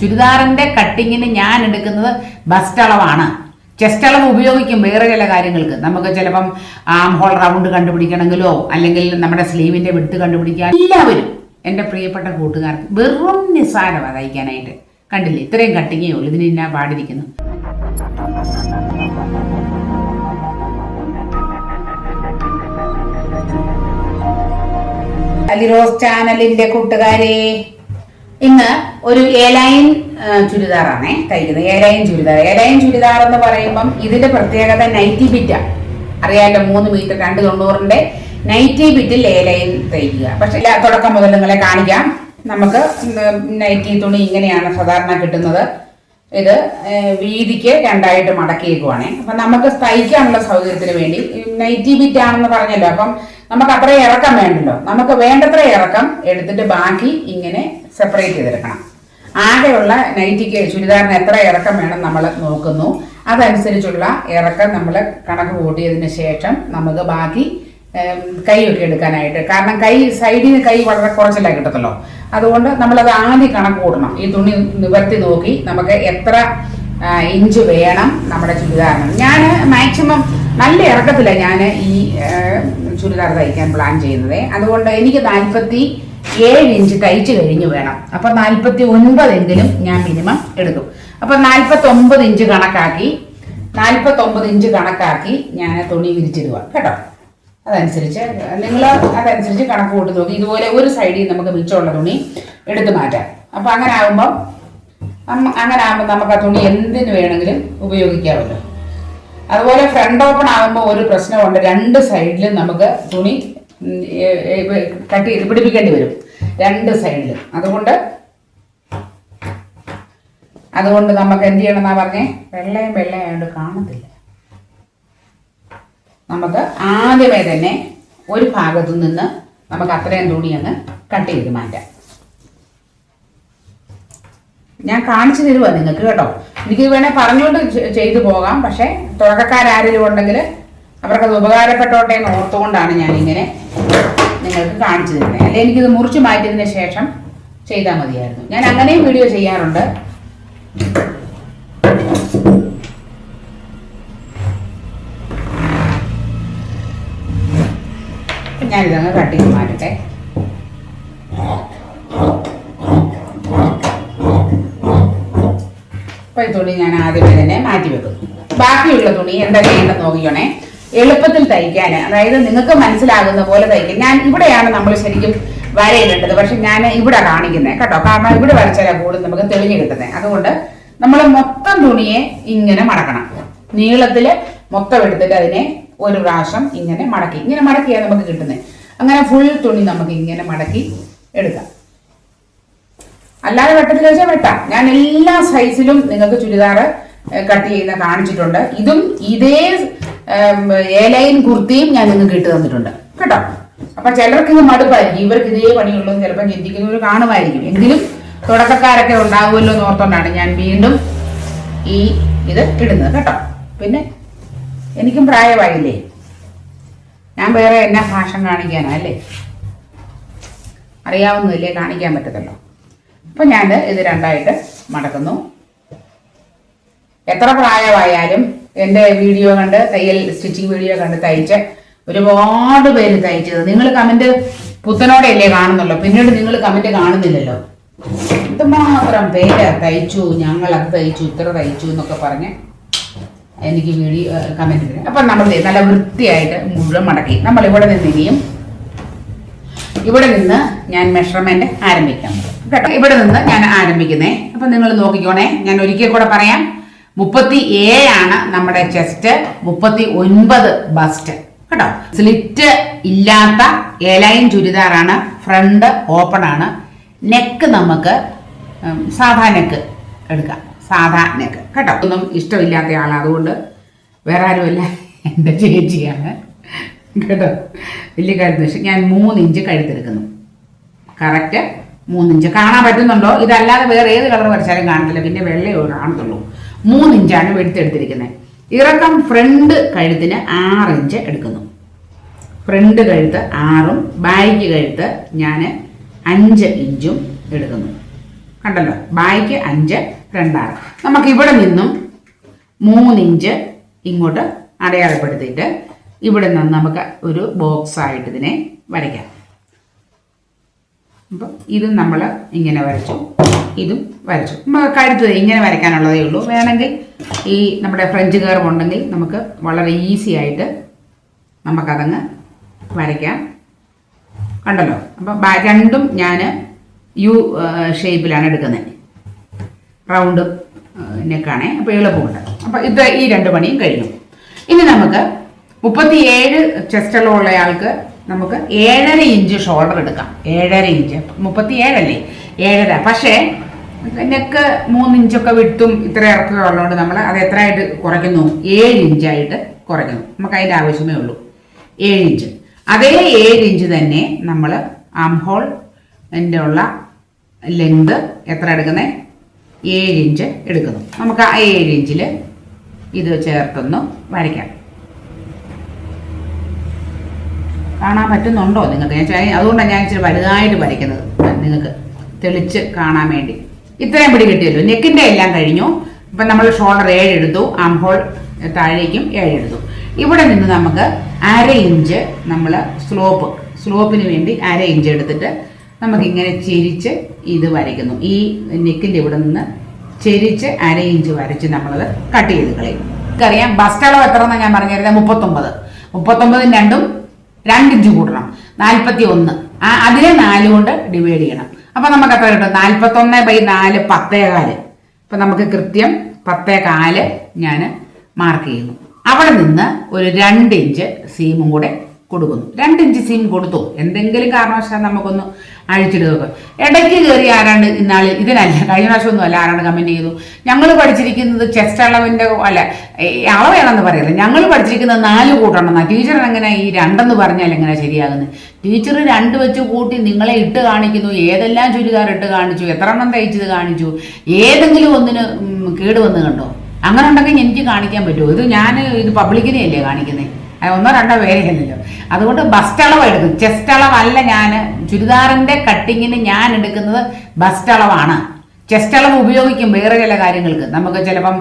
ചുരിദാറിന്റെ കട്ടിങ്ങിന് ഞാൻ എടുക്കുന്നത് ബസ്റ്റ് അളവാണ്. ചെസ്റ്റ് അളവ് ഉപയോഗിക്കും വേറെ ചില കാര്യങ്ങൾക്ക്. നമുക്ക് ചിലപ്പം ആം ഹോൾ റൗണ്ട് കണ്ടുപിടിക്കണമെങ്കിലോ അല്ലെങ്കിൽ നമ്മുടെ സ്ലീവിന്റെ വിട്ട് കണ്ടുപിടിക്കാൻ എല്ലാവരും എന്റെ പ്രിയപ്പെട്ട കൂട്ടുകാർക്ക് വെറും നിസ്സാരമാണ് തയ്ക്കാനായിട്ട് കണ്ടില്ലേ? ഇത്രയും കട്ടിങ്ങേ ഉള്ളൂ. ഇതിന് ഞാൻ പാടിരിക്കുന്നു. അലിറോസ് ചാനലിന്റെ കൂട്ടുകാരെ. ഇന്ന് ഒരു ഏലൈൻ ചുരിദാറാണ് തയ്ക്കുന്നത്. ഏലൈൻ ചുരിദാർ. ഏലൈൻ ചുരിദാർ എന്ന് പറയുമ്പം ഇതിന്റെ പ്രത്യേകത നൈറ്റി ബിറ്റാണ് അറിയാലോ മൂന്ന് മീറ്റർ രണ്ട് തൊണ്ണൂറിന്റെ നൈറ്റി ബിറ്റിൽ ഏലൈൻ തയ്ക്കുക. പക്ഷെ തുടക്കം മുതൽ നിങ്ങളെ കാണിക്കാം. നമുക്ക് നൈറ്റി തുണി ഇങ്ങനെയാണ് സാധാരണ കിട്ടുന്നത്. ഇത് വീതിക്ക് രണ്ടായിട്ട് മടക്കിയേക്കുവാണ്. അപ്പം നമുക്ക് തയ്ക്കാനുള്ള സൗകര്യത്തിന് വേണ്ടി നൈറ്റി ബിറ്റ് ആണെന്ന് പറഞ്ഞല്ലോ. അപ്പം നമുക്ക് അത്ര ഇറക്കം വേണ്ടല്ലോ. നമുക്ക് വേണ്ടത്ര ഇറക്കം എടുത്തിട്ട് ബാക്കി ഇങ്ങനെ സെപ്പറേറ്റ് ചെയ്തെടുക്കണം. ആകെയുള്ള നൈറ്റിക്ക് ചുരിദാറിന് എത്ര ഇറക്കം വേണം നമ്മൾ നോക്കുന്നു. അതനുസരിച്ചുള്ള ഇറക്കം നമ്മൾ കണക്ക് കൂട്ടിയതിന് ശേഷം നമുക്ക് ബാക്കി കൈയൊക്കെ എടുക്കാനായിട്ട്. കാരണം കൈ സൈഡിൽ നിന്ന് കൈ വളരെ കുറച്ചല്ലേ കിട്ടത്തുള്ളൂ. അതുകൊണ്ട് നമ്മളത് ആദ്യം കണക്ക് കൂട്ടണം. ഈ തുണി നിവർത്തി നോക്കി നമുക്ക് എത്ര ഇഞ്ച് വേണം നമ്മുടെ ചുരിദാറിന്. ഞാൻ മാക്സിമം നല്ല ഇറക്കത്തിലാണ് ഞാൻ ഈ ചുരിദാർ തയ്ക്കാൻ പ്ലാൻ ചെയ്യുന്നത് അതുകൊണ്ട് എനിക്ക് നാൽപ്പത്തി ഏഴ് ഇഞ്ച് തയ്ച്ച് കഴിഞ്ഞ് വേണം. അപ്പൊ നാൽപ്പത്തി ഒൻപതെങ്കിലും ഞാൻ മിനിമം എടുക്കും. അപ്പൊ നാൽപ്പത്തി ഒമ്പത് ഇഞ്ച് കണക്കാക്കി നാൽപ്പത്തി ഒമ്പത് ഇഞ്ച് കണക്കാക്കി ഞാൻ തുണി വിരിച്ചിടുക കേട്ടോ? അതനുസരിച്ച് നിങ്ങൾ അതനുസരിച്ച് കണക്ക് കൂട്ടി നോക്കി. ഇതുപോലെ ഒരു സൈഡിൽ നമുക്ക് മിച്ചമുള്ള തുണി എടുത്തു മാറ്റാം. അപ്പൊ അങ്ങനെ ആകുമ്പോൾ അങ്ങനെ ആകുമ്പോൾ നമുക്ക് ആ തുണി എന്തിനു വേണമെങ്കിലും ഉപയോഗിക്കാമല്ലോ. അതുപോലെ ഫ്രണ്ട് ഓപ്പൺ ആകുമ്പോൾ ഒരു പ്രശ്നമുണ്ട്. രണ്ട് സൈഡിലും നമുക്ക് തുണി കട്ട് ചെയ്ത് പിടിപ്പിക്കേണ്ടി വരും. രണ്ട് സൈഡിലും അതുകൊണ്ട് അതുകൊണ്ട് നമുക്ക് എന്ത് ചെയ്യണം എന്നാ പറഞ്ഞേ? വെള്ളയും വെള്ളയായോണ്ട് കാണത്തില്ല. നമുക്ക് ആദ്യമേ തന്നെ ഒരു ഭാഗത്തു നിന്ന് നമുക്ക് അത്രയും തുണി അങ്ങ് കട്ട് ചെയ്ത് മാറ്റാം. ഞാൻ കാണിച്ചു തരുവാ നിങ്ങൾക്ക് കേട്ടോ. എനിക്ക് വേണേൽ പറഞ്ഞുകൊണ്ട് ചെയ്തു പോകാം. പക്ഷേ തുടക്കക്കാരും ഉണ്ടെങ്കിൽ അവർക്കത് ഉപകാരപ്പെട്ടോട്ടെ എന്ന് ഓർത്തുകൊണ്ടാണ് ഞാനിങ്ങനെ നിങ്ങൾക്ക് കാണിച്ചു തരുന്നത്. അല്ലെങ്കിൽ എനിക്കിത് മുറിച്ച് മാറ്റിയതിന് ശേഷം ചെയ്താൽ മതിയായിരുന്നു. ഞാൻ അങ്ങനെയും വീഡിയോ ചെയ്യാറുണ്ട്. ഞാനിതങ്ങ് കട്ട് ചെയ്ത് മാറ്റട്ടെ. അപ്പൊ ഈ തുണി ഞാൻ ആദ്യമേ തന്നെ മാറ്റി വെക്കുന്നു ബാക്കിയുള്ള തുണി എന്താ ചെയ്യേണ്ടത് നോക്കിക്കണേ. എളുപ്പത്തിൽ തയ്ക്കാൻ അതായത് നിങ്ങൾക്ക് മനസ്സിലാകുന്ന പോലെ തയ്ക്കാൻ ഞാൻ ഇവിടെയാണ് നമ്മൾ ശരിക്കും വരയിടേണ്ടത്. പക്ഷെ ഞാൻ ഇവിടെ കാണിക്കുന്നത് കേട്ടോ. കാരണം ഇവിടെ വരച്ചാലാണ് കൂടുതൽ നമുക്ക് തെളിഞ്ഞു കിട്ടുന്നത് അതുകൊണ്ട് നമ്മൾ മൊത്തം തുണിയെ ഇങ്ങനെ മടക്കണം. നീളത്തിൽ മൊത്തം എടുത്തിട്ട് അതിനെ ഒരു പ്രാവശ്യം ഇങ്ങനെ മടക്കി. ഇങ്ങനെ മടക്കിയാണ് നമുക്ക് കിട്ടുന്നത് അങ്ങനെ ഫുൾ തുണി നമുക്ക് ഇങ്ങനെ മടക്കി എടുക്കാം. അല്ലാതെ വെട്ടത്തിൽ വെച്ചാൽ വെട്ടാം. ഞാൻ എല്ലാ സൈസിലും നിങ്ങൾക്ക് ചുരിദാറ് കട്ട് ചെയ്യുന്ന കാണിച്ചിട്ടുണ്ട്. ഇതും ഇതേ ലൈൻ കുർത്തിയും ഞാൻ നിങ്ങൾക്ക് ഇട്ട് തന്നിട്ടുണ്ട്. കേട്ടോ? അപ്പൊ ചിലർക്ക് ഇത് മടുപ്പായിരിക്കും. ഇവർക്ക് ഇതേ പണിയുള്ളൂ. ചിലപ്പോൾ ചിന്തിക്കുന്നവർ കാണുമായിരിക്കും. എങ്കിലും തുടക്കക്കാരൊക്കെ ഉണ്ടാവുമല്ലോ എന്ന് ഓർത്തോണ്ടാണ് ഞാൻ വീണ്ടും ഈ ഇത് ഇടുന്നത്. കേട്ടോ? പിന്നെ എനിക്കും പ്രായമായില്ലേ? ഞാൻ വേറെ എന്നാ ഭാഷം കാണിക്കാനാ അല്ലേ? അറിയാവുന്നതല്ലേ കാണിക്കാൻ പറ്റത്തല്ലോ അപ്പം ഞാൻ ഇത് രണ്ടായിട്ട് മടക്കുന്നു. എത്ര പ്രായമായാലും എന്റെ വീഡിയോ കണ്ട് തയ്യൽ സ്റ്റിച്ചിങ് വീഡിയോ കണ്ട് തയ്ച്ച് ഒരുപാട് പേര് തയ്ച്ചത്. നിങ്ങൾ കമന്റ് പുത്തനോടെയല്ലേ കാണുന്നുള്ളൂ. പിന്നീട് നിങ്ങൾ കമന്റ് കാണുന്നില്ലല്ലോ. എന്തുമാത്രം പേര് തയ്ച്ചു ഞങ്ങളത് തയ്ച്ചു ഇത്ര തയ്ച്ചു എന്നൊക്കെ പറഞ്ഞ് എനിക്ക് വീഡിയോ കമന്റ് തരും അപ്പം നമ്മൾ നല്ല വൃത്തിയായിട്ട് മുഴുവൻ മടക്കി. നമ്മൾ ഇവിടെ നിന്ന് ഇനിയും ഇവിടെ നിന്ന് ഞാൻ മെഷർമെന്റ് ആരംഭിക്കാം. കേട്ടോ? ഇവിടെ നിന്ന് ഞാൻ ആരംഭിക്കുന്നേ. അപ്പൊ നിങ്ങൾ നോക്കിക്കോണേ. ഞാൻ ഒരിക്കൽ കൂടെ പറയാം. മുപ്പത്തി ഏഴാണ് നമ്മുടെ ചെസ്റ്റ് മുപ്പത്തി ഒൻപത് ബസ്റ്റ് കേട്ടോ? സ്ലിറ്റ് ഇല്ലാത്ത എലൈൻ ചുരിദാറാണ് ഫ്രണ്ട് ഓപ്പൺ ആണ്. നെക്ക് നമുക്ക് സാധാ നെക്ക് എടുക്കാം. സാധാ നെക്ക് കേട്ടോ? ഒന്നും ഇഷ്ടമില്ലാത്ത ആളാണ് അതുകൊണ്ട് വേറെ ആരുമല്ല എന്റെ ചേച്ചിയാണ്. കേട്ടോ? വലിയ പക്ഷെ ഞാൻ മൂന്ന് ഇഞ്ച് കഴുത്തെടുക്കുന്നു. കറക്റ്റ് മൂന്നിഞ്ച്. കാണാൻ പറ്റുന്നുണ്ടോ? ഇതല്ലാതെ വേറെ ഏത് കളർ വരച്ചാലും കാണത്തില്ല പിന്നെ വെള്ളയോ കാണത്തുള്ളൂ. മൂന്നിഞ്ചാണ് വെടുത്തെടുത്തിരിക്കുന്നത് ഇറക്കം ഫ്രണ്ട് കഴുത്തിന് ആറ് ഇഞ്ച് എടുക്കുന്നു. ഫ്രണ്ട് കഴുത്ത് ആറും ബാക്ക് കഴുത്ത് ഞാൻ അഞ്ച് ഇഞ്ചും എടുക്കുന്നു. കണ്ടല്ലോ? ബാക്ക് അഞ്ച് രണ്ടാറ്. നമുക്ക് ഇവിടെ നിന്നും മൂന്നിഞ്ച് ഇങ്ങോട്ട് അടയാളപ്പെടുത്തിയിട്ട് ഇവിടെ നിന്ന് നമുക്ക് ഒരു ബോക്സ് ആയിട്ട് ഇതിനെ വരയ്ക്കാം. അപ്പം ഇത് നമ്മൾ ഇങ്ങനെ വരച്ചു. ഇതും വരച്ചു. കഴുത്ത് ഇങ്ങനെ വരയ്ക്കാനുള്ളതേ ഉള്ളൂ. വേണമെങ്കിൽ ഈ നമ്മുടെ ഫ്രഞ്ച് കർവ് ഉണ്ടെങ്കിൽ നമുക്ക് വളരെ ഈസി ആയിട്ട് നമുക്കതങ്ങ് വരയ്ക്കാം. കണ്ടല്ലോ? അപ്പം രണ്ടും ഞാൻ യു ഷേപ്പിലാണ് എടുക്കുന്നത് റൗണ്ട് നെക്കാണേ. അപ്പോൾ എളുപ്പമുണ്ട്. അപ്പോൾ ഇത് ഈ രണ്ട് പണിയും കഴിഞ്ഞു. ഇനി നമുക്ക് മുപ്പത്തിയേഴ് ചെസ്റ്റുള്ള ആൾക്ക് നമുക്ക് ഏഴര ഇഞ്ച് ഷോൾഡർ എടുക്കാം. ഏഴര ഇഞ്ച്. മുപ്പത്തി ഏഴല്ലേ ഏഴര. പക്ഷേ നെക്ക് മൂന്ന് ഇഞ്ചൊക്കെ വിട്ടും ഇത്ര ഇറക്കുക ഉള്ളതുകൊണ്ട് നമ്മൾ അത് എത്രയായിട്ട് കുറയ്ക്കുന്നു? ഏഴ് ഇഞ്ചായിട്ട് കുറയ്ക്കുന്നു. നമുക്ക് അതിന്റെ ആവശ്യമേ ഉള്ളൂ. ഏഴ് ഇഞ്ച്. അതേ ഏഴ് ഇഞ്ച് തന്നെ നമ്മൾ ആം ഹോൾ എന്റെ ഉള്ള ലെങ്ത് എത്ര എടുക്കുന്നത് ഏഴ് ഇഞ്ച് എടുക്കുന്നു. നമുക്ക് ആ ഏഴ് ഇഞ്ചിൽ ഇത് ചേർത്തൊന്ന് വരയ്ക്കാം. കാണാൻ പറ്റുന്നുണ്ടോ നിങ്ങൾക്ക്? ഞാൻ ചായ- അതുകൊണ്ടാണ് ഞാൻ ഇച്ചിരി വലുതായിട്ട് വരയ്ക്കുന്നത്. നിങ്ങൾക്ക് തെളിച്ച് കാണാൻ വേണ്ടി. ഇത്രയും പിടി കിട്ടിയല്ലോ. നെക്കിന്റെ എല്ലാം കഴിഞ്ഞു. ഇപ്പം നമ്മൾ ഷോൾഡർ ഏഴ് എടുത്തു. ആം ഹോൾ താഴേക്കും ഏഴ് എടുത്തു. ഇവിടെ നിന്ന് നമുക്ക് അര ഇഞ്ച് നമ്മൾ സ്ലോപ്പ് സ്ലോപ്പിന് വേണ്ടി അര ഇഞ്ച് എടുത്തിട്ട് നമുക്കിങ്ങനെ ചെരിച്ച് ഇത് വരയ്ക്കുന്നു. ഈ നെക്കിന്റെ ഇവിടെ നിന്ന് ചെരിച്ച് അര ഇഞ്ച് വരച്ച് നമ്മളത് കട്ട് ചെയ്ത് കളയും. നമുക്കറിയാം ബസ്റ്റ് അളവ് എത്ര എന്നാണ് ഞാൻ പറഞ്ഞിരുന്നത് മുപ്പത്തൊമ്പത്. മുപ്പത്തൊമ്പതും രണ്ടും രണ്ട് ഇഞ്ച് കൂടണം. നാൽപ്പത്തി ഒന്ന് ആ അതിനെ നാല് കൊണ്ട് ഡിവൈഡ് ചെയ്യണം. അപ്പൊ നമുക്ക് എത്ര കിട്ടും? നാൽപ്പത്തൊന്ന് ബൈ നാല് പത്തേകാൽ അപ്പൊ നമുക്ക് കൃത്യം പത്തേകാൽ ഞാൻ മാർക്ക് ചെയ്യുന്നു. അവിടെ നിന്ന് ഒരു രണ്ട് ഇഞ്ച് സീമും കൂടെ കൊടുക്കുന്നു. രണ്ട് ഇഞ്ച് സീം കൊടുത്തു. എന്തെങ്കിലും കാരണവശാൽ നമുക്കൊന്ന് അഴിച്ചിടുക ഇടയ്ക്ക് കയറി ആരാണ്ട് ഇന്നാൾ ഇതിനല്ല കഴിഞ്ഞ പ്രാവശ്യമൊന്നും അല്ല ആരാണ്ട് കമന്റ് ചെയ്തു. ഞങ്ങൾ പഠിച്ചിരിക്കുന്നത് ചെസ്റ്റ് അളവിന്റെ അല്ല അളവേണമെന്ന് പറയില്ല? ഞങ്ങൾ പഠിച്ചിരിക്കുന്നത് നാല് കൂട്ടണമെന്നാണ് ടീച്ചർ എങ്ങനെ ഈ രണ്ടെന്ന് പറഞ്ഞാൽ എങ്ങനെ ശരിയാകുന്നത് ടീച്ചർ രണ്ട് വെച്ച് കൂട്ടി നിങ്ങളെ ഇട്ട് കാണിക്കുന്നു. ഏതെല്ലാം ചുരിദാർ ഇട്ട് കാണിച്ചു? എത്ര എണ്ണം തയ്ച്ചത് കാണിച്ചു? ഏതെങ്കിലും ഒന്നിന് കേട് വന്ന് കണ്ടോ? അങ്ങനെ ഉണ്ടെങ്കിൽ എനിക്ക് കാണിക്കാൻ പറ്റുമോ? ഇത് ഞാൻ ഇത് പബ്ലിക്കിനെയല്ലേ കാണിക്കുന്നത് ഒന്നോ രണ്ടോ പേരെയല്ലല്ലോ. അതുകൊണ്ട് ബസ്റ്റ് അളവ് എടുക്കും ചെസ്റ്റ് അളവല്ല ഞാൻ ചുരിദാറിന്റെ കട്ടിങ്ങിന് ഞാൻ എടുക്കുന്നത് ബസ്റ്റ് അളവാണ് ചെസ്റ്റ് അളവ് ഉപയോഗിക്കും വേറെ ചില കാര്യങ്ങൾക്ക്. നമുക്ക് ചിലപ്പം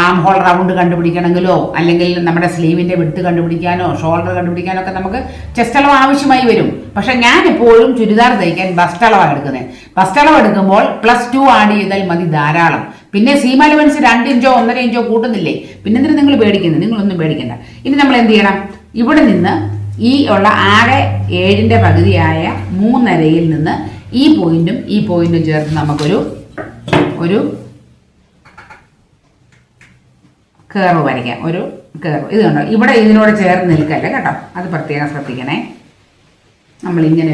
ആം ഹോൾ റൗണ്ട് കണ്ടുപിടിക്കണമെങ്കിലോ അല്ലെങ്കിൽ നമ്മുടെ സ്ലീവിന്റെ വിട്ട് കണ്ടുപിടിക്കാനോ ഷോൾഡർ കണ്ടുപിടിക്കാനോ ഒക്കെ നമുക്ക് ചെസ്റ്റ് അളവ് ആവശ്യമായി വരും. പക്ഷെ ഞാൻ എപ്പോഴും ചുരിദാർ തയ്ക്കാൻ ബസ്റ്റ് അളവാണ് എടുക്കുന്നത്. ബസ്റ്റ് അളവ് എടുക്കുമ്പോൾ പ്ലസ് ടു ആഡ് ചെയ്താൽ മതി ധാരാളം. പിന്നെ സീമ അലവൻസ് രണ്ട് ഇഞ്ചോ ഒന്നര ഇഞ്ചോ കൂട്ടുന്നില്ലേ? പിന്നെ എന്തിനാ നിങ്ങൾ പേടിക്കുന്നത്? നിങ്ങളൊന്നും പേടിക്കണ്ട. ഇനി നമ്മൾ എന്ത് ചെയ്യണം? ഇവിടെ നിന്ന് ഈ ഉള്ള ആകെ ഏഴിന്റെ പകുതിയായ മൂന്നരയിൽ നിന്ന് ഈ പോയിന്റും ഈ പോയിന്റും ചേർത്ത് നമുക്കൊരു ഒരു കേർവ് വരയ്ക്കാം. ഒരു കേർവ് ഇത് കണ്ടോ? ഇവിടെ ഇതിനോട് ചേർന്ന് നിൽക്കല്ലേ കേട്ടോ? അത് പ്രത്യേകം ശ്രദ്ധിക്കണേ. നമ്മൾ ഇങ്ങനെ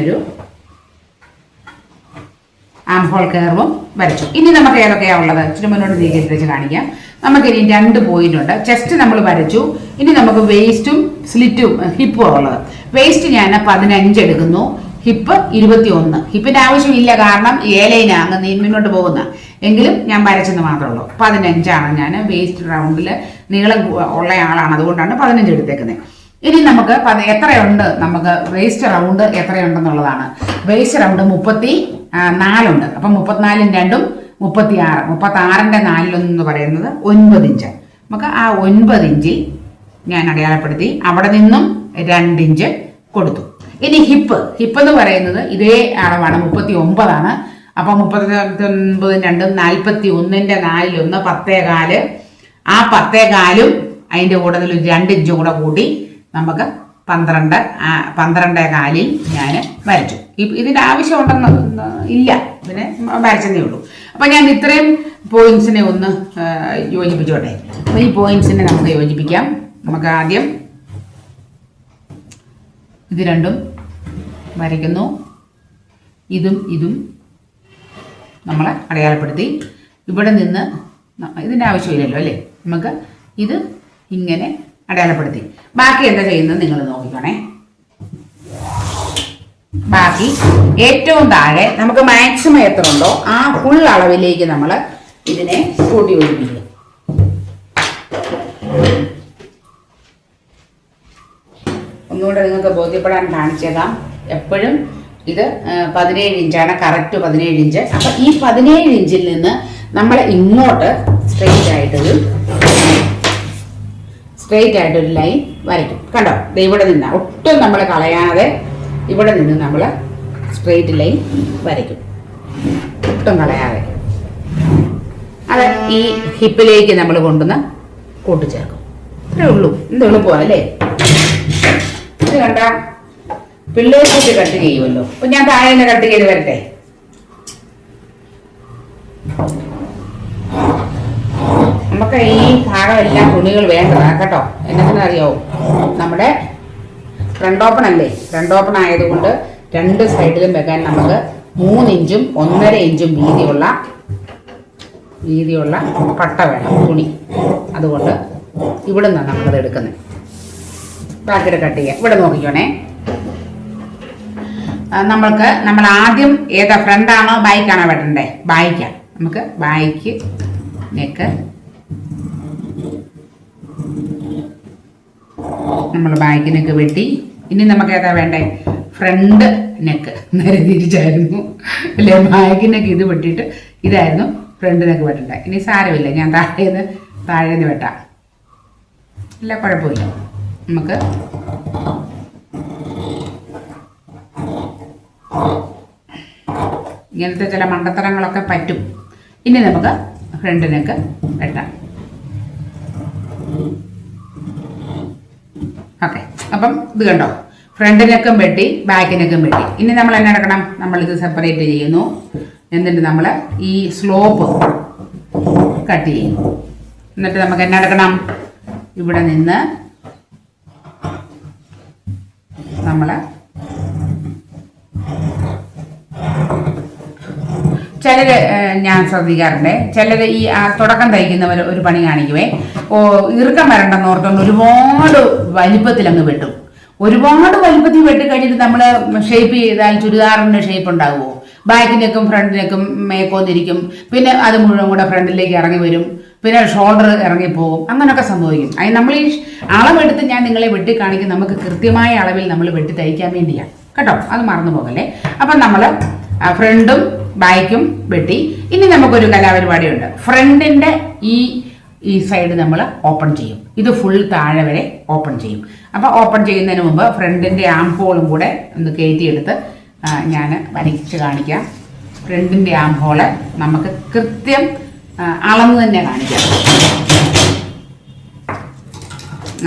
ഒരു ആംഹോൾ കർവും വരച്ചു. ഇനി നമുക്ക് ഏതൊക്കെയാ ഉള്ളത്? ഇച്ചിരി മുന്നോട്ട് നീക്കിയിട്ട് കാണിക്കാം. നമുക്ക് ഇനി രണ്ട് പോയിന്റ് ഉണ്ട്. ചെസ്റ്റ് നമ്മൾ വരച്ചു. ഇനി നമുക്ക് വേസ്റ്റും സ്ലിറ്റും ഹിപ്പും ഉള്ളത്. വേസ്റ്റ് ഞാൻ പതിനഞ്ച് എടുക്കുന്നു. ഹിപ്പ് ഇരുപത്തി ഒന്ന് ഹിപ്പിന്റെ ആവശ്യമില്ല കാരണം ഏലൈനാ അങ്ങ് നീ മുന്നോട്ട് പോകുന്ന. എങ്കിലും ഞാൻ വരച്ചെന്ന് മാത്രമേ ഉള്ളൂ. പതിനഞ്ചാണ് ഞാൻ. വേസ്റ്റ് റൗണ്ടിൽ നീളം ഉള്ള ആളാണ്. അതുകൊണ്ടാണ് പതിനഞ്ച് എടുത്തേക്കുന്നത് ഇനി നമുക്ക് എത്രയുണ്ട്? നമുക്ക് വേസ്റ്റ് റൗണ്ട് എത്രയുണ്ടെന്നുള്ളതാണ്. വേസ്റ്റ് റൗണ്ട് മുപ്പത്തി ആ, നാലുണ്ട്. അപ്പം മുപ്പത്തിനാലും രണ്ടും മുപ്പത്തി ആറ് മുപ്പത്തി ആറിന്റെ നാലിലൊന്നെന്ന് പറയുന്നത് ഒൻപത് ഇഞ്ച്. നമുക്ക് ആ ഒൻപത് ഇഞ്ചിൽ ഞാൻ അടയാളപ്പെടുത്തി. അവിടെ നിന്നും രണ്ട് ഇഞ്ച് കൊടുത്തു. ഇനി ഹിപ്പ്. ഹിപ്പ് എന്ന് പറയുന്നത് ഇതേ അളവാണ്. മുപ്പത്തി ഒമ്പതാണ് അപ്പൊ മുപ്പത്തി ഒൻപതും രണ്ടും നാൽപ്പത്തി ഒന്നിന്റെ നാലിലൊന്ന് പത്തേകാൽ ആ പത്തേകാലും അതിന്റെ കൂടെ ഒരു രണ്ട് ഇഞ്ചും കൂടെ കൂട്ടി നമുക്ക് പന്ത്രണ്ട് പന്ത്രണ്ടേ കാലിൽ ഞാൻ വരച്ചു. ഇതിന്റെ ആവശ്യം ആവശ്യമുണ്ടെന്ന് ഇല്ല. ഇതിനെ വരച്ചതേ ഉള്ളൂ. അപ്പൊ ഞാൻ ഇത്രയും പോയിന്റ്സിനെ ഒന്ന് യോജിപ്പിച്ചോട്ടെ. അപ്പൊ ഈ പോയിന്റ്സിനെ നമുക്ക് യോജിപ്പിക്കാം. നമുക്ക് ആദ്യം ഇത് രണ്ടും വരയ്ക്കുന്നു. ഇതും ഇതും നമ്മൾ അടയാളപ്പെടുത്തി. ഇവിടെ നിന്ന് ഇതിന്റെ ആവശ്യമില്ലല്ലോ അല്ലേ? നമുക്ക് ഇത് ഇങ്ങനെ അടയാളപ്പെടുത്തി. ബാക്കി എന്താ ചെയ്യുന്നത് നിങ്ങൾ നോക്കിക്കോണേ. ബാക്കി ഏറ്റവും താഴെ നമുക്ക് മാക്സിമം എത്ര ഉണ്ടോ ആ ഫുൾ അളവിലേക്ക് നമ്മൾ ഇതിനെ കൂട്ടി ഒഴിപ്പിക്കുക ഒന്നുകൂടെ നിങ്ങൾക്ക് ബോധ്യപ്പെടാൻ കാണിച്ചേക്കാം. എപ്പോഴും ഇത് പതിനേഴ് ഇഞ്ചാണ് കറക്റ്റ് പതിനേഴ് ഇഞ്ച്. അപ്പൊ ഈ പതിനേഴ് ഇഞ്ചിൽ നിന്ന് നമ്മൾ ഇങ്ങോട്ട് സ്ട്രെയിറ്റ് ആയിട്ടൊരു സ്ട്രെയിറ്റ് ആയിട്ടൊരു ലൈൻ വരയ്ക്കും. കണ്ടോ? ദേ ഇവിടെ നിന്ന് ഒട്ടും നമ്മൾ കളയാതെ ഇവിടെ നിന്ന് നമ്മൾ സ്ട്രെയിറ്റ് ലൈൻ വരയ്ക്കും. ഒട്ടും കളയാതെ. അത് ഈ ഹിപ്പിലേക്ക് നമ്മൾ കൊണ്ടുവന്ന് കൂട്ടിച്ചേർക്കും. അത്രേ ഉള്ളൂ. എന്ത് എളുപ്പമല്ലേ ഇത് കണ്ട? പിള്ളേർക്ക് കട്ട് ചെയ്യുമല്ലോ ഞാൻ താഴെ കട്ട് ചെയ്ത് വരട്ടെ? നമുക്ക് ഈ ഭാഗം എല്ലാം തുണികൾ വേണ്ടതാ കേട്ടോ. എന്നറിയാവോ നമ്മുടെ ഫ്രണ്ട് ഓപ്പൺ അല്ലേ? ഫ്രണ്ട് ഓപ്പൺ ആയതുകൊണ്ട് രണ്ട് സൈഡിലും വെക്കാൻ നമുക്ക് മൂന്ന് ഇഞ്ചും ഒന്നര ഇഞ്ചും വീതിയുള്ള വീതിയുള്ള പട്ട വേണം തുണി. അതുകൊണ്ട് ഇവിടെ നിന്നാണ് നമ്മളത് എടുക്കുന്നത്. ബാക്കിയുടെ കട്ട് ചെയ്യാം. ഇവിടെ നോക്കിക്കോണേ. നമ്മൾക്ക് നമ്മൾ ആദ്യം ഏതാ ഫ്രണ്ടാണോ ബൈക്കാണോ വെട്ടണ്ടേ ബൈക്കാണ് നമുക്ക് ബൈക്ക് നെക്ക് നമ്മൾ ബാക്ക് നെക്ക് വെട്ടി. ഇനി നമുക്ക് ഏതാ വേണ്ടേ? ഫ്രണ്ട് നെക്ക് നേരെ തിരിച്ചായിരുന്നു അല്ലേ? ബാക്ക് നെക്ക് ഇത് വെട്ടിയിട്ട് ഇതായിരുന്നു ഫ്രണ്ട് നെക്ക് വെട്ടണ്ട ഇനി സാരമില്ല. ഞാൻ താഴേന്ന് താഴേന്ന് വെട്ടാം. ഇല്ല കുഴപ്പമില്ല. നമുക്ക് ഇങ്ങനത്തെ ചില മണ്ടത്തരങ്ങളൊക്കെ പറ്റും. ഇനി നമുക്ക് ഫ്രണ്ടിനൊക്കെ വെട്ടാം. ഓക്കെ. അപ്പം ഇത് കണ്ടോ? ഫ്രണ്ടിനൊക്കെ വെട്ടി ബാക്കിനൊക്കെ വെട്ടി. ഇനി നമ്മൾ എന്നെ എടുക്കണം? നമ്മളിത് സെപ്പറേറ്റ് ചെയ്യുന്നു. എന്നിട്ട് നമ്മൾ ഈ സ്ലോപ്പ് കട്ട് ചെയ്യുന്നു. എന്നിട്ട് നമുക്ക് എന്നെ എടുക്കണം? ഇവിടെ നിന്ന് നമ്മൾ ചിലര് ഞാൻ ശ്രദ്ധിക്കാറുണ്ട്. ചിലര് ഈ തുടക്കം തയ്ക്കുന്നവർ ഒരു പണി കാണിക്കുവേ. ഓ ഇറുക്കം വരണ്ടെന്ന് ഓർത്തുകൊണ്ട് ഒരുപാട് വലിപ്പത്തിൽ അങ്ങ് വെട്ടും. ഒരുപാട് വലിപ്പത്തിൽ വെട്ടി കഴിഞ്ഞിട്ട് നമ്മൾ ഷേപ്പ് ചെയ്താൽ ചുരിദാറിന്റെ ഷേപ്പ് ഉണ്ടാകുമോ ബാക്കിനേക്കും ഫ്രണ്ടിനേക്കും മേക്കോന്നിരിക്കും. പിന്നെ അത് മുഴുവൻ കൂടെ ഫ്രണ്ടിലേക്ക് ഇറങ്ങി വരും. പിന്നെ ഷോൾഡർ ഇറങ്ങിപ്പോകും. അങ്ങനെയൊക്കെ സംഭവിക്കും. അതിന് നമ്മൾ ഈ അളവെടുത്ത് ഞാൻ നിങ്ങളെ വെട്ടി കാണിക്കും. നമുക്ക് കൃത്യമായ അളവിൽ നമ്മൾ വെട്ടി തയ്ക്കാൻ വേണ്ടിയാണ് കേട്ടോ? അത് മറന്നു പോകല്ലേ? അപ്പം നമ്മൾ ഫ്രണ്ടും ബാക്കും വെട്ടി. ഇനി നമുക്കൊരു കലാപരിപാടിയുണ്ട്. ഫ്രണ്ടിന്റെ ഈ ഈ സൈഡ് നമ്മൾ ഓപ്പൺ ചെയ്യും. ഇത് ഫുൾ താഴെ വരെ ഓപ്പൺ ചെയ്യും. അപ്പോൾ ഓപ്പൺ ചെയ്യുന്നതിന് മുമ്പ് ഫ്രണ്ടിന്റെ ആം ഹോളും കൂടെ ഒന്ന് കയറ്റിയെടുത്ത് ഞാൻ വരച്ച് കാണിക്കാം. ഫ്രണ്ടിന്റെ ആം ഹോൾ നമുക്ക് കൃത്യം അളന്ന് തന്നെ കാണിക്കാം.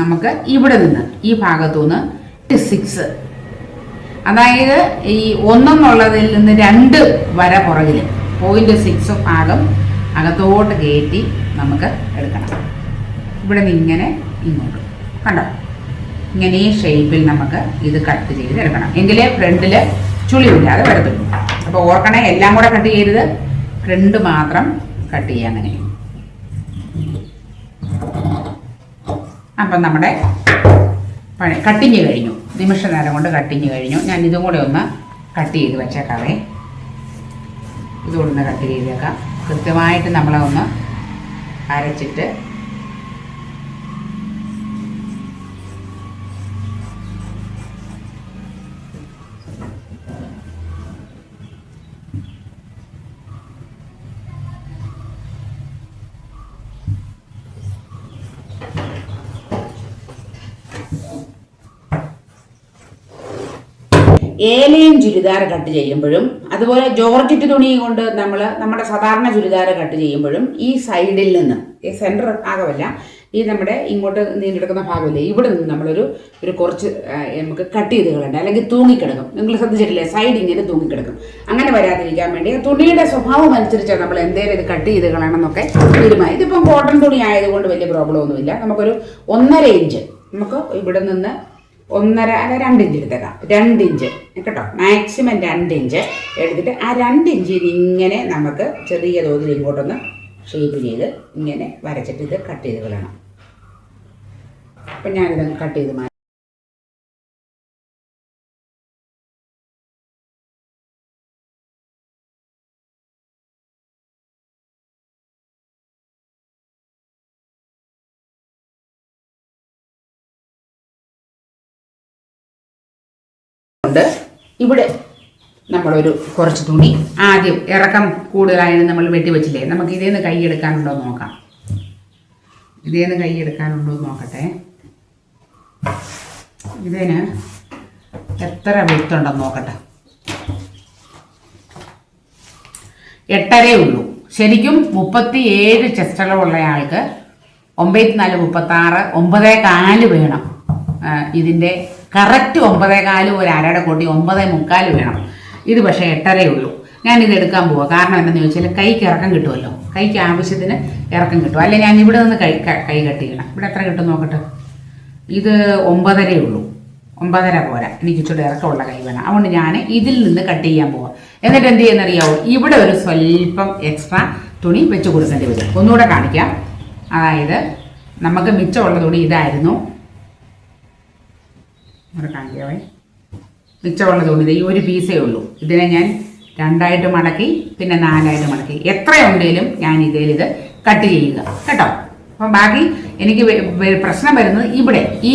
നമുക്ക് ഇവിടെ നിന്ന് ഈ ഭാഗത്തു നിന്ന് സിക്സ് അതായത് ഈ ഒന്നെന്നുള്ളതിൽ നിന്ന് രണ്ട് വര പുറകിൽ പോയിന്റ് സിക്സ് ഭാഗം അകത്തോട്ട് കയറ്റി നമുക്ക് എടുക്കണം. ഇവിടെ നിന്ന് ഇങ്ങനെ ഇങ്ങോട്ട്. കണ്ടോ? ഇങ്ങനെ ഈ ഷേപ്പിൽ നമുക്ക് ഇത് കട്ട് ചെയ്ത് എടുക്കണം. എങ്കിലേ ഫ്രണ്ടിൽ ചുളിവില്ലാതെ വരത്തുള്ളൂ. അപ്പോൾ ഓർക്കണേ എല്ലാം കൂടെ കട്ട് ചെയ്യരുത്. ഫ്രണ്ട് മാത്രം കട്ട് ചെയ്യുക അങ്ങനെ. അപ്പം നമ്മുടെ പഴയ കട്ടിങ് കഴിഞ്ഞു. നിമിഷ നേരം കൊണ്ട് കട്ടിങ് കഴിഞ്ഞു. ഞാൻ ഇതും കൂടെ ഒന്ന് കട്ട് ചെയ്ത് വെച്ചേക്കാവേ. ഇതുകൊണ്ടൊന്ന് കട്ട് ചെയ്തേക്കാം. കൃത്യമായിട്ട് നമ്മളെ ഒന്ന് അരച്ചിട്ട് ഏലയും ചുരിദാർ കട്ട് ചെയ്യുമ്പോഴും അതുപോലെ ജോർജറ്റ് തുണി കൊണ്ട് നമ്മൾ നമ്മുടെ സാധാരണ ചുരിദാർ കട്ട് ചെയ്യുമ്പോഴും ഈ സൈഡിൽ നിന്ന് ഈ സെന്റർ ഭാഗമല്ല ഈ നമ്മുടെ ഇങ്ങോട്ട് നീണ്ടെടുക്കുന്ന ഭാഗമില്ലേ ഇവിടെ നിന്ന് നമ്മളൊരു ഒരു കുറച്ച് നമുക്ക് കട്ട് ചെയ്ത് കളയണ്ട. അല്ലെങ്കിൽ തൂങ്ങിക്കിടക്കും. നിങ്ങൾ ശ്രദ്ധിച്ചിട്ടില്ലേ? സൈഡ് ഇങ്ങനെ തൂങ്ങിക്കിടക്കും. അങ്ങനെ വരാതിരിക്കാൻ വേണ്ടി തുണിയുടെ സ്വഭാവം അനുസരിച്ചാണ് നമ്മൾ എന്തേലും ഇത് കട്ട് ചെയ്ത് കളയണം എന്നൊക്കെ തീരുമാനം. ഇതിപ്പം കോട്ടൺ തുണി ആയതുകൊണ്ട് വലിയ പ്രോബ്ലം ഒന്നുമില്ല. നമുക്കൊരു ഒന്നര ഇഞ്ച് നമുക്ക് ഇവിടെ നിന്ന് ഒന്നര അല്ല രണ്ട് ഇഞ്ച് എടുത്തേക്കാം. രണ്ട് ഇഞ്ച്. കേട്ടോ? മാക്സിമം രണ്ട് ഇഞ്ച് എടുത്തിട്ട് ആ രണ്ട് ഇഞ്ചിൽ ഇങ്ങനെ നമുക്ക് ചെറിയ തോതിൽ ഇങ്ങോട്ടൊന്ന് ഷേപ്പ് ചെയ്ത് ഇങ്ങനെ വരച്ചിട്ട് ഇത് കട്ട് ചെയ്ത് കളയണം അപ്പം ഞാനിത് കട്ട് ചെയ്ത് മാറ്റി. ഇവിടെ നമ്മളൊരു കുറച്ച് തുണി ആദ്യം ഇറക്കം കൂടുതലായത് നമ്മൾ വെട്ടിവെച്ചില്ലേ നമുക്ക് ഇതേ നിന്ന് കൈ എടുക്കാനുണ്ടോ നോക്കാം. ഇതേ നിന്ന് കൈ എടുക്കാനുണ്ടോ നോക്കട്ടെ. ഇതിന് എത്ര വെട്ടുണ്ടെന്ന് നോക്കട്ടെ. എട്ടരേ ഉള്ളൂ. ശരിക്കും മുപ്പത്തി ഏഴ് ചെസ്റ്റളവുള്ള ആൾക്ക് ഒമ്പത്തിനാല് മുപ്പത്തി ആറ് ഒമ്പതേ കാൽ വേണം. ഇതിന്റെ കറക്റ്റ് ഒമ്പതേ കാലും ഒരു അരയുടെ കൂട്ടി ഒമ്പതേ മുക്കാലും വേണം. ഇത് പക്ഷേ എട്ടരേ ഉള്ളൂ. ഞാൻ ഇത് എടുക്കാൻ പോവാം. കാരണം എന്താണെന്ന് ചോദിച്ചാൽ കൈക്ക് ഇറക്കം കിട്ടുമല്ലോ. കൈക്ക് ആവശ്യത്തിന് ഇറക്കം കിട്ടും. അല്ലെ ഞാൻ ഇവിടെ നിന്ന് കൈ ക- കെട്ടിക്കണം. ഇവിടെ എത്ര കിട്ടും നോക്കട്ടെ? ഇത് ഒമ്പതരേ ഉള്ളൂ. ഒമ്പതര പോരാ. എനിക്ക് ഇച്ചിരി ഇറക്കമുള്ള കൈ വേണം. അതുകൊണ്ട് ഞാൻ ഇതിൽ നിന്ന് കട്ട് ചെയ്യാൻ പോവാം. എന്നിട്ട് എന്ത് ചെയ്യുന്നറിയാവോ? ഇവിടെ ഒരു സ്വല്പം എക്സ്ട്രാ തുണി വെച്ച് കൊടുക്കേണ്ടി വരും. ഒന്നുകൂടെ കാണിക്കാം. അതായത് നമുക്ക് മിച്ചമുള്ള തുണി ഇതായിരുന്നു. ഇവിടെ കാണിക്കാവേ മിച്ചമുള്ള തുണി ഈ ഒരു പീസേ ഉള്ളൂ. ഇതിനെ ഞാൻ രണ്ടായിട്ട് മടക്കി പിന്നെ നാലായിട്ട് മടക്കി. എത്രയുണ്ടെങ്കിലും ഞാൻ ഇതിൽ ഇത് കട്ട് ചെയ്യുക. കേട്ടോ? അപ്പം ബാക്കി എനിക്ക് പ്രശ്നം വരുന്നത് ഇവിടെ. ഈ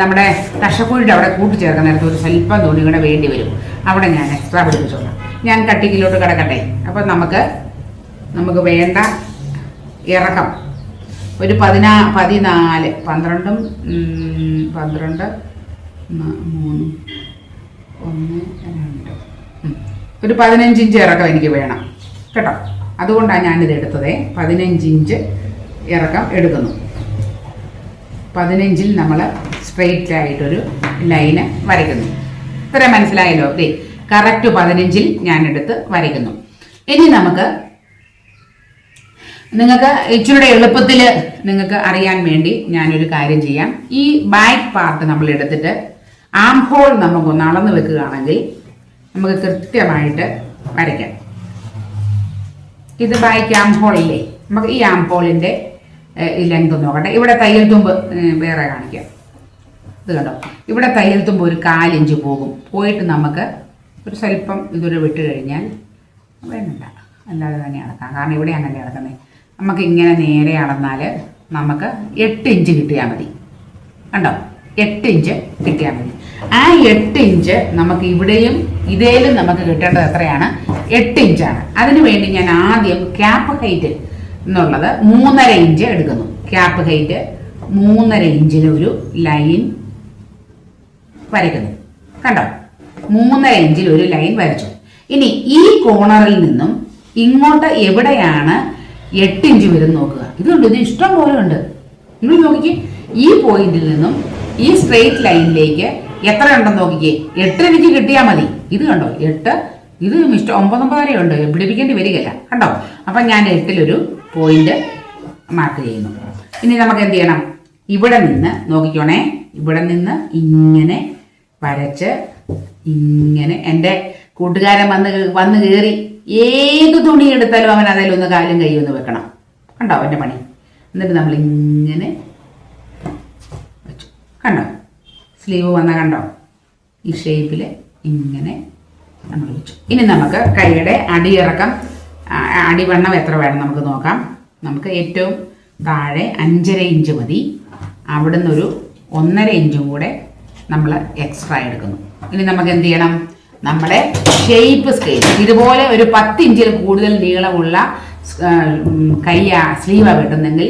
നമ്മുടെ കഷക്കുഴിയുടെ അവിടെ കൂട്ടിച്ചേർക്കുന്ന നേരത്തെ ഒരു സ്വല്പം തുണി കൂടെ വേണ്ടി വരും. അവിടെ ഞാൻ എക്സ്ട്രാ പിടിപ്പിച്ചോളാം. ഞാൻ കട്ടിക്കിലോട്ട് കിടക്കട്ടെ. അപ്പം നമുക്ക് നമുക്ക് വേണ്ട ഇറക്കം. ഒരു പതിനാ പതിനാല് പന്ത്രണ്ടും പന്ത്രണ്ട് മൂന്ന്. ഒന്ന് രണ്ട്. ഒരു പതിനഞ്ച് ഇഞ്ച് ഇറക്കം എനിക്ക് വേണം. കേട്ടോ? അതുകൊണ്ടാണ് ഞാനിത് എടുത്തത്. പതിനഞ്ച് ഇഞ്ച് ഇറക്കം എടുക്കുന്നു. പതിനഞ്ചിൽ നമ്മൾ സ്ട്രെയിറ്റ് ആയിട്ടൊരു ലൈന് വരയ്ക്കുന്നു. ഇത്ര മനസ്സിലായല്ലോ? ദേ കറക്റ്റ് പതിനഞ്ചിൽ ഞാൻ എടുത്ത് വരയ്ക്കുന്നു. ഇനി നമുക്ക് നിങ്ങൾക്ക് ഇച്ചിരിയുടെ എളുപ്പത്തിൽ നിങ്ങൾക്ക് അറിയാൻ വേണ്ടി ഞാനൊരു കാര്യം ചെയ്യാം. ഈ ബാക്ക് പാർട്ട് നമ്മൾ എടുത്തിട്ട് ആം ഹോൾ നമുക്കൊന്ന് അളന്ന് വെക്കുകയാണെങ്കിൽ നമുക്ക് കൃത്യമായിട്ട് വരയ്ക്കാം. ഇത് ബാക്ക് ആം ഇല്ലേ? നമുക്ക് ഈ ആം ഹോളിന്റെ ഈ ലെങ്ത് നോക്കട്ടെ. ഇവിടെ തയ്യൽ തുമ്പ് വേറെ കാണിക്കാം. ഇത് കണ്ടോ? ഇവിടെ തയ്യൽ തുമ്പ് ഒരു കാലിഞ്ച് പോകും. പോയിട്ട് നമുക്ക് ഒരു സ്വല്പം ഇതൊരു വിട്ട് കഴിഞ്ഞാൽ വേണ്ട. അല്ലാതെ തന്നെ അളക്കാം കാരണം ഇവിടെ അങ്ങനെ അളക്കുന്നത് നമുക്ക് ഇങ്ങനെ നേരെ അളന്നാൽ നമുക്ക് എട്ട് ഇഞ്ച് കിട്ടിയാൽ മതി. കണ്ടോ? എട്ട് ഇഞ്ച് കിട്ടിയാൽ മതി. ആ എട്ട് ഇഞ്ച് നമുക്ക് ഇവിടെയും ഇതേലും നമുക്ക് കിട്ടേണ്ടത് എത്രയാണ്? എട്ട് ഇഞ്ചാണ് അതിനു വേണ്ടി ഞാൻ ആദ്യം ക്യാപ്പ് ഹൈറ്റ് എന്നുള്ളത് മൂന്നര ഇഞ്ച് എടുക്കുന്നു. ക്യാപ്പ് ഹൈറ്റ് മൂന്നര ഇഞ്ചിന് ഒരു ലൈൻ വരയ്ക്കുന്നു. കണ്ടോ? മൂന്നര ഇഞ്ചിൽ ഒരു ലൈൻ വരച്ചു. ഇനി ഈ കോണറിൽ നിന്നും ഇങ്ങോട്ട് എവിടെയാണ് എട്ട് ഇഞ്ച് വരും നോക്കുക. ഇതുണ്ട് ഇത് ഇഷ്ടം പോലെ ഉണ്ട്. നിങ്ങൾ നോക്കി ഈ പോയിന്റിൽ നിന്നും ഈ സ്ട്രെയിറ്റ് ലൈനിലേക്ക് എത്ര ഉണ്ടെന്ന് നോക്കിക്കേ. എട്ട് എനിക്ക് കിട്ടിയാൽ മതി. ഇത് കണ്ടോ? എട്ട്. ഇത് ഇഷ്ടം ഒമ്പതൊമ്പതര ഉണ്ട് പിടിപ്പിക്കേണ്ടി വരികയില്ല. കണ്ടോ? അപ്പം ഞാൻ എട്ടിലൊരു പോയിന്റ് മാർക്ക് ചെയ്യുന്നു. ഇനി നമുക്ക് എന്ത് ചെയ്യണം? ഇവിടെ നിന്ന് നോക്കിക്കോണേ. ഇവിടെ നിന്ന് ഇങ്ങനെ വരച്ച് ഇങ്ങനെ എന്റെ കൂട്ടുകാരൻ വന്ന് വന്ന് കയറി ഏത് തുണി എടുത്താലും അവൻ അതിലൊന്ന് കാലും കൈയും ഒന്ന് വെക്കണം. കണ്ടോ? അവന്റെ പണി. എന്നിട്ട് നമ്മൾ ഇങ്ങനെ വെച്ചു. കണ്ടോ? സ്ലീവ് വന്ന കണ്ടോ? ഈ ഷേപ്പിൽ ഇങ്ങനെ നമ്മൾ വെച്ചു. ഇനി നമുക്ക് കൈയുടെ അടിയിറക്കം അടിവണ്ണം എത്ര വേണം നമുക്ക് നോക്കാം. നമുക്ക് ഏറ്റവും താഴെ അഞ്ചര ഇഞ്ച് മതി. അവിടുന്ന് ഒരു ഒന്നര ഇഞ്ചും കൂടെ നമ്മൾ എക്സ്ട്രാ എടുക്കുന്നു. ഇനി നമുക്ക് എന്ത് ചെയ്യണം? നമ്മുടെ ഷേപ്പ് സ്കെയിൽ ഇതുപോലെ ഒരു പത്ത് ഇഞ്ചിൽ കൂടുതൽ നീളമുള്ള കൈ സ്ലീവാണ് കിട്ടുന്നെങ്കിൽ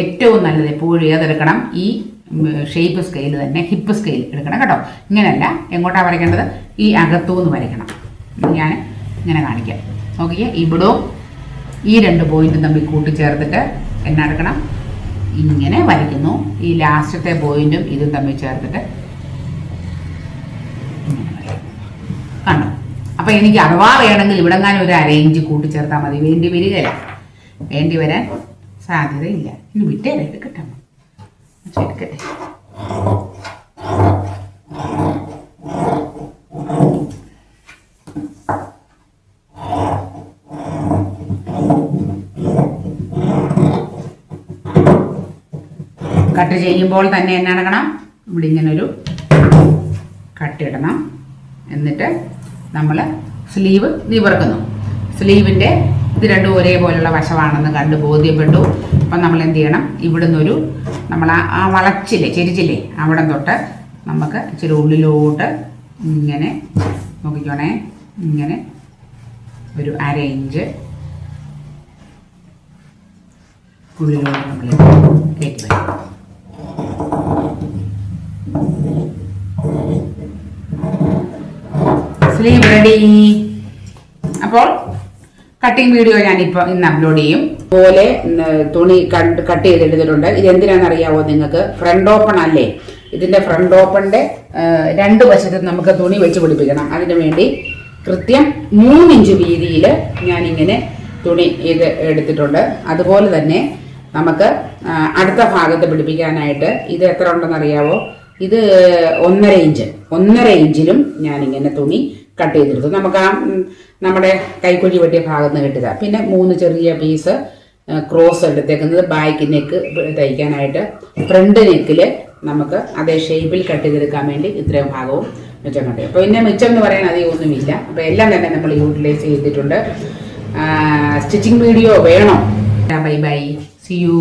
ഏറ്റവും നല്ലത് എപ്പോഴും ഏതെടുക്കണം? ഈ ഷേപ്പ് സ്കെയിൽ തന്നെ ഹിപ്പ് സ്കെയിൽ എടുക്കണം കേട്ടോ. ഇങ്ങനെയല്ല എങ്ങോട്ടാണ് വരയ്ക്കേണ്ടത്? ഈ അകത്തുനിന്ന് വരയ്ക്കണം. ഞാൻ ഇങ്ങനെ കാണിക്കാം. നോക്കിയാൽ ഇവിടവും ഈ രണ്ട് പോയിന്റും തമ്മിൽ കൂട്ടിച്ചേർത്തിട്ട് എന്നാ എടുക്കണം ഇങ്ങനെ വരയ്ക്കുന്നു. ഈ ലാസ്റ്റത്തെ പോയിന്റും ഇതും തമ്മിൽ ചേർത്തിട്ട് കണ്ടോ? അപ്പൊ എനിക്ക് അഥവാ വേണമെങ്കിൽ ഇവിടെ ഞാൻ ഒരു അര ഇഞ്ച് കൂട്ടിച്ചേർത്താൽ മതി. വേണ്ടി വരികയില്ല. വേണ്ടി വരാൻ സാധ്യതയില്ല. ഇനി വിട്ടേരെ പക്ഷെ കട്ട് ചെയ്യുമ്പോൾ തന്നെ എന്നെ എടുക്കണം ഇവിടെ ഇങ്ങനെ ഒരു കട്ടിടണം എന്നിട്ട് നമ്മൾ സ്ലീവ് നിവർക്കുന്നു സ്ലീവിന്റെ ഇത് രണ്ടും ഒരേപോലുള്ള വശമാണെന്ന് കണ്ട് ബോധ്യപ്പെട്ടു. അപ്പം നമ്മൾ എന്ത് ചെയ്യണം? ഇവിടുന്ന് ഒരു നമ്മൾ ആ വളച്ചില്ലേ ചെരിച്ചില്ലേ? അവിടെ തൊട്ട് നമുക്ക് ഇച്ചിരി ഉള്ളിലോട്ട് ഇങ്ങനെ നോക്കിക്കോണേ. ഇങ്ങനെ ഒരു അര ഇഞ്ച് ഉള്ളിലോട്ട് നമ്മൾ കയറ്റി വയ്ക്കും. റെഡി അപ്പോൾ കട്ടിംഗ് വീഡിയോ ഞാൻ ഇപ്പൊ ഇന്ന് അപ്ലോഡ് ചെയ്യും. പോലെ തുണി കട്ട് ചെയ്തെടുത്തിട്ടുണ്ട്. ഇത് എന്തിനാണെന്ന് അറിയാവോ നിങ്ങൾക്ക്? ഫ്രണ്ട് ഓപ്പൺ അല്ലേ? ഇതിന്റെ ഫ്രണ്ട് ഓപ്പണിന്റെ രണ്ട് വശത്തും നമുക്ക് തുണി വെച്ച് പിടിപ്പിക്കണം. അതിനു വേണ്ടി കൃത്യം മൂന്നിഞ്ച് വീതിയിൽ ഞാനിങ്ങനെ തുണി ഇത് എടുത്തിട്ടുണ്ട്. അതുപോലെ തന്നെ നമുക്ക് അടുത്ത ഭാഗത്ത് പിടിപ്പിക്കാനായിട്ട് ഇത് എത്ര ഉണ്ടെന്ന് അറിയാവോ? ഇത് ഒന്നര ഇഞ്ച് ഒന്നര ഇഞ്ചിലും ഞാനിങ്ങനെ തുണി കട്ട് ചെയ്തെടുത്തു നമുക്ക് ആ നമ്മുടെ കൈക്കുഴി വെട്ടിയ ഭാഗത്ത് നിന്ന് കിട്ടുക പിന്നെ മൂന്ന് ചെറിയ പീസ് ക്രോസ് എടുത്തേക്കുന്നത് ബാക്ക് നെക്ക് തയ്ക്കാനായിട്ട് ഫ്രണ്ട് നെക്കിൽ നമുക്ക് അതേ ഷേപ്പിൽ കട്ട് ചെയ്തെടുക്കാൻ വേണ്ടി ഇത്രയും ഭാഗവും മിച്ചം കട്ട് അപ്പോൾ പിന്നെ മിച്ചം എന്ന് പറയാൻ അധികം ഒന്നുമില്ല. അപ്പോൾ എല്ലാം തന്നെ നമ്മൾ യൂട്ടിലൈസ് ചെയ്തിട്ടുണ്ട്. സ്റ്റിച്ചിങ് വീഡിയോ വേണം? Bye bye see you